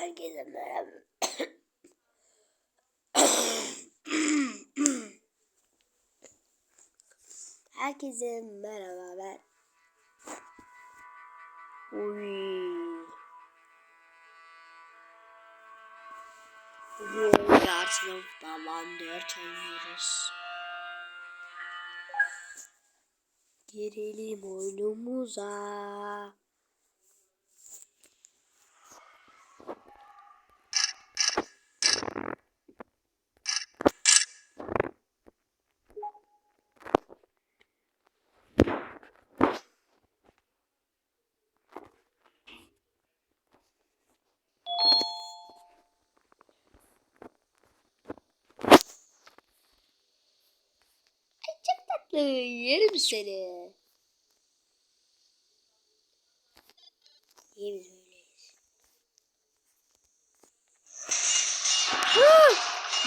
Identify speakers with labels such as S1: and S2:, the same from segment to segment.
S1: Herkese merhaba. Herkese merhaba ben. Uy. Bugün Yartılıp Balan 4 oynuyoruz. Girelim oyunumuza. Tatlı. Yerim seni. Biz öyleyiz.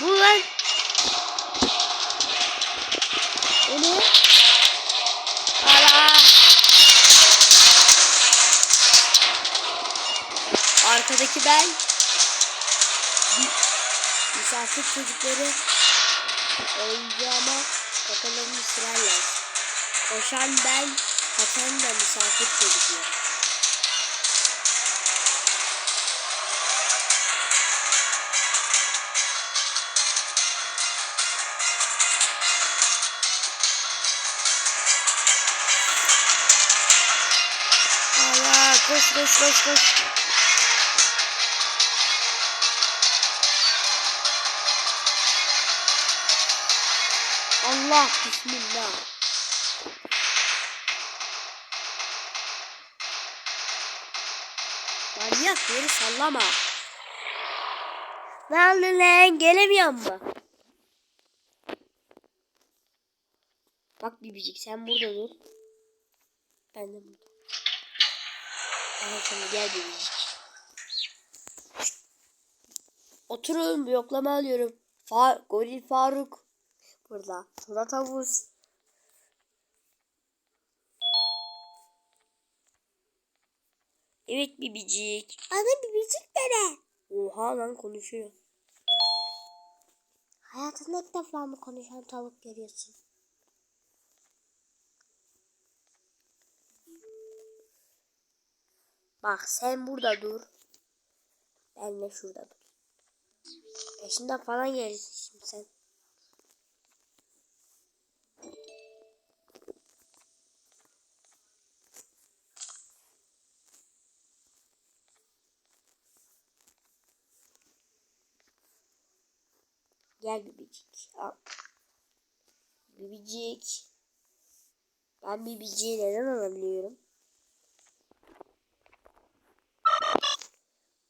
S1: Bu lan. O ne? Ara. Arkadaki ben. Misafir çocukları oyuncağıma kafalarını sırarlar. Koşan ben, kaçan da misafir çocukları. Allah koş koş koş koş. Allah bismillah. Manyak yeri sallama. Lan lan gelemiyor mu? Bak bibicik sen burada dur. Ben de burada. Al sana gel bibicik. Oturun yoklama alıyorum. Fa Goril Faruk. Burada. Tuna tavus. Evet bibicik. Ana bibicik dene. Oha lan konuşuyor. Hayatında ilk defa mı konuşan tavuk görüyorsun? Bak sen burada dur. Ben de şurada dur. Peşinden falan gelirsin şimdi sen. Gel bibicik. Al. Bibicik. Ben bibiciyi neden alabiliyorum?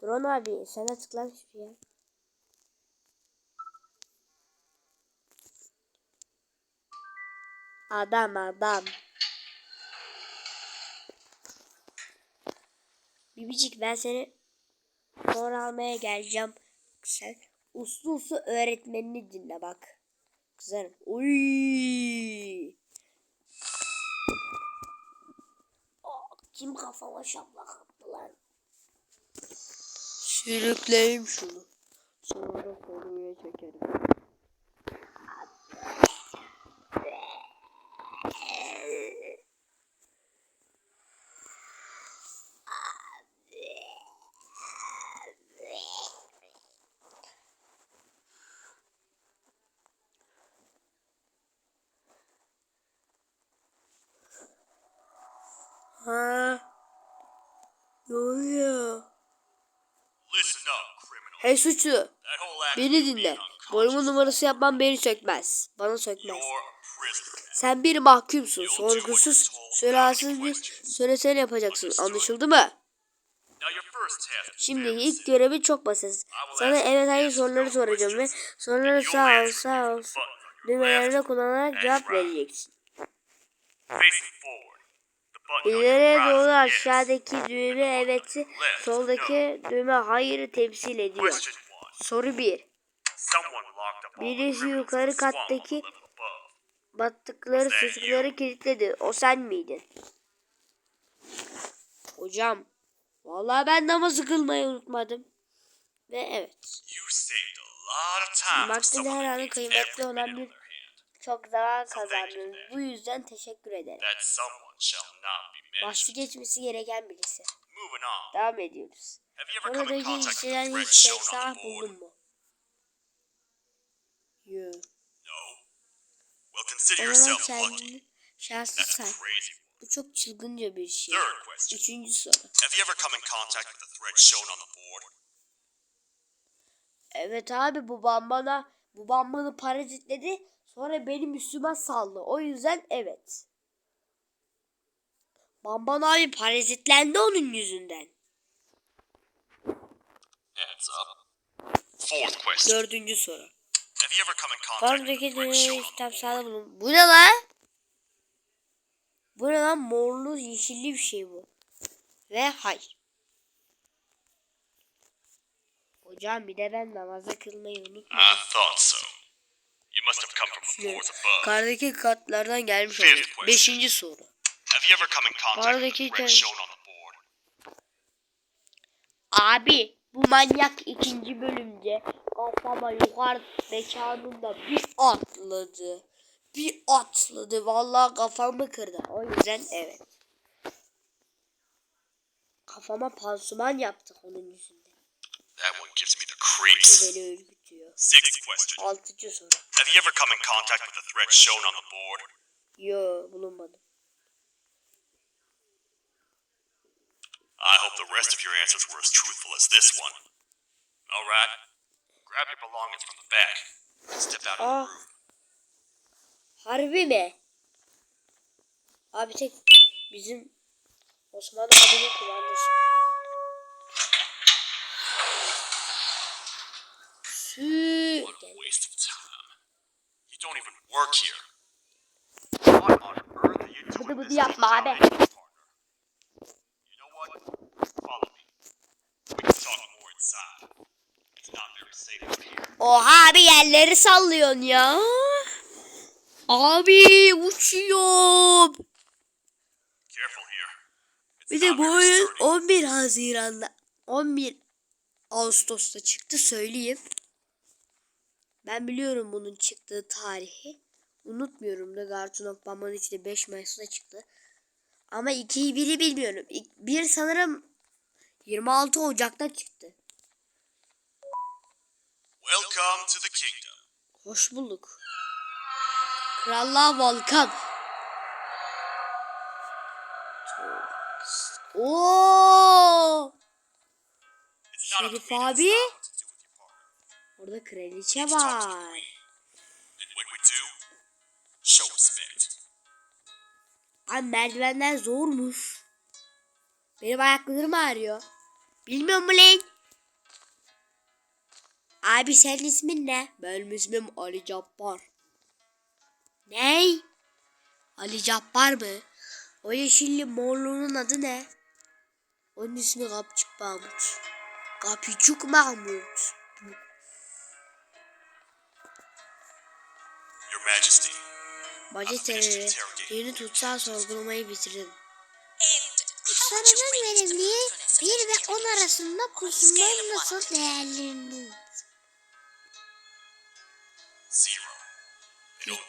S1: Drone abi sana tıklan şuraya. Adam adam. Bibicik ben seni sonra almaya geleceğim. Sen uslu uslu öğretmenini dinle bak. Kızarım. Uy. Aa, Kim kafama şaplak attı lan? Şunu. Sonra konuya çekerim. Ha? Ne oluyor? Hey suçlu. Beni dinle. Boynumun numarası yapman beni sökmez. Bana
S2: now.
S1: Sen bir mahkumsun. Sorgusuz, sürasız bir süresel yapacaksın. Anlaşıldı mı? Şimdi ilk görevi çok basit. Sana evet hayır soruları soracağım ve soruları sağ ol sağ ol
S2: left
S1: kullanarak cevap vereceksin. İleriye doğru aşağıdaki düğme evet'i, soldaki düğme hayırı temsil ediyor. Soru 1.
S2: Someone locked up all the
S1: Birisi yukarı kattaki battıkları suçluları kilitledi. O sen miydin? Hocam. Vallahi ben namazı kılmayı unutmadım. Ve evet.
S2: You saved a lot of time for
S1: Vaktinde
S2: someone
S1: her
S2: that
S1: anı
S2: needs
S1: kıymetli olan bir. Çok zaman kazandınız. Bu yüzden teşekkür ederim. Bahsi geçmesi gereken birisi. Devam ediyoruz. İşçiler
S2: the thread
S1: hiç
S2: board?
S1: buldun mu? Yo.
S2: No. Well, consider
S1: O zaman kendini şanslı say. Bu çok çılgınca bir şey. Üçüncü soru. Evet abi bu bambana bu bambanı parazitledi. Sonra benim üstüme saldı. O yüzden evet. Bamban abi parazitlendi onun yüzünden.
S2: Hands up. Fourth question.
S1: Dördüncü soru.
S2: Have you ever come in contact the
S1: kitap sağda bulun. Bu ne lan? Bu ne lan? Morlu yeşilli bir şey bu. Ve hayır. Hocam bir de ben namaza kılmayı unutmadım.
S2: I thought so.
S1: Yukarıdaki katlardan gelmiş oluyor. Beşinci soru.
S2: Board?
S1: Abi bu manyak ikinci bölümde kafama yukarı mekanında bir atladı. Bir atladı. Vallahi kafamı kırdı. O yüzden evet. Kafama pansuman yaptık onun yüzünden.
S2: That one gives me the creeps. Sixth question.
S1: Altıncı soru.
S2: Have you ever come in contact with the thread shown on the board?
S1: Yo bulunmadı.
S2: I hope the rest of your answers were as truthful as this one. All right. Grab your belongings from the back and step out of
S1: Ah.
S2: the room.
S1: Harbi mi? Abi tek bizim Osman abinin kumandası.
S2: Not very safe out here.
S1: Oha abi yerleri sallıyorsun ya. Abi.
S2: It's
S1: Bir de bu oyun
S2: sturdy.
S1: 11 Haziran'da 11 Ağustos'ta çıktı söyleyeyim. Ben biliyorum bunun çıktığı tarihi. Unutmuyorum da Cartoon of Bamban içinde 5 Mayıs'ta çıktı. Ama 2'yi 1'i bilmiyorum. İlk- Bir sanırım 26 Ocak'ta çıktı.
S2: Welcome to the kingdom.
S1: Hoş bulduk. Krallığa Volkan. Oo! Şerif abi. Orada kraliçe var. Ay merdivenler zormuş. Benim ayaklarım ağrıyor. Bilmiyor mu lan? Abi senin ismin ne? Benim ismim Ali Cabbar. Ney? Ali Cabbar mı? O yeşilli morluğunun adı ne? Onun ismi Kapçık Mahmut. Kapıcık Mahmut. Majesteleri yeni tutsal sorgulamayı bitirdim.
S3: Sorunun verimliği 1 ve 10 arasında pusulları nasıl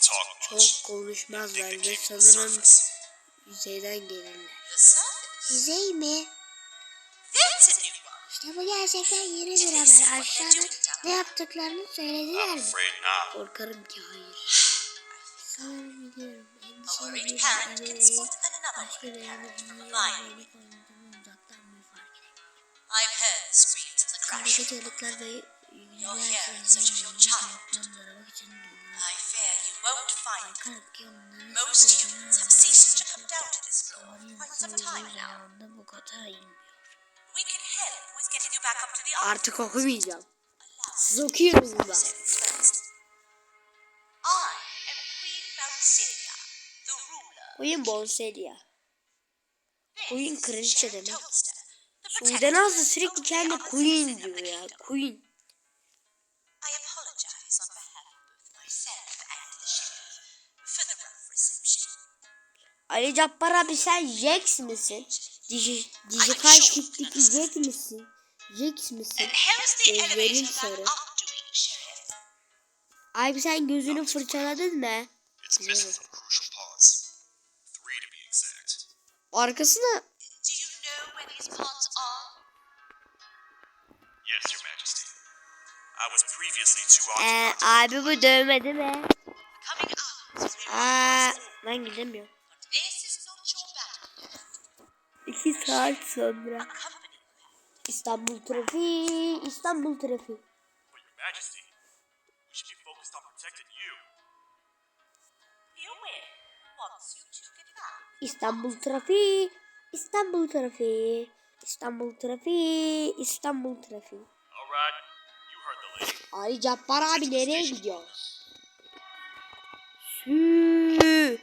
S2: talk
S1: Çok konuşmazlar ve sanırım yüzeyden gelirler.
S3: Yüzey mi? İşte bu gerçekten yeni bir haber. Aşağıda ne yaptıklarını söylediler mi?
S1: Korkarım ki hayır.
S3: Sanırım biliyorum. Endişeli
S4: worried
S3: bir
S4: hand can
S3: arabayı
S4: spot another
S3: başka
S4: worried
S3: bir
S4: hand
S3: arabayı
S4: from a mile.
S3: oynadığımı uzaktan bir fark Kandaki
S4: crash.
S3: çığlıklar ve yüzler
S4: here in search of your child.
S3: seslerini aramak için
S4: them.
S3: Korkarım ki onların
S4: Most
S3: çocuğunu
S4: humans have ceased to come down to
S1: Oyun Bonselia. Oyun kraliçe demek.
S4: Suuden
S1: az
S4: da
S1: sürekli
S4: kendi
S1: Queen diyor ya. Queen. Ali Cabbar abi sen Jax misin? Dij Dijikal tipteki Jax misin? Jax misin?
S4: Benim soru.
S1: Abi sen gözünü fırçaladın mı?
S2: Evet. Arkası da...
S1: Ee, abi bu dövmedi mi? Aa, ben gidemiyorum. İki saat sonra. İstanbul trafiği, İstanbul trafiği. İstanbul trafiği, İstanbul trafiği, İstanbul trafiği, İstanbul trafiği. Ali Cabbar abi nereye gidiyor? Sü.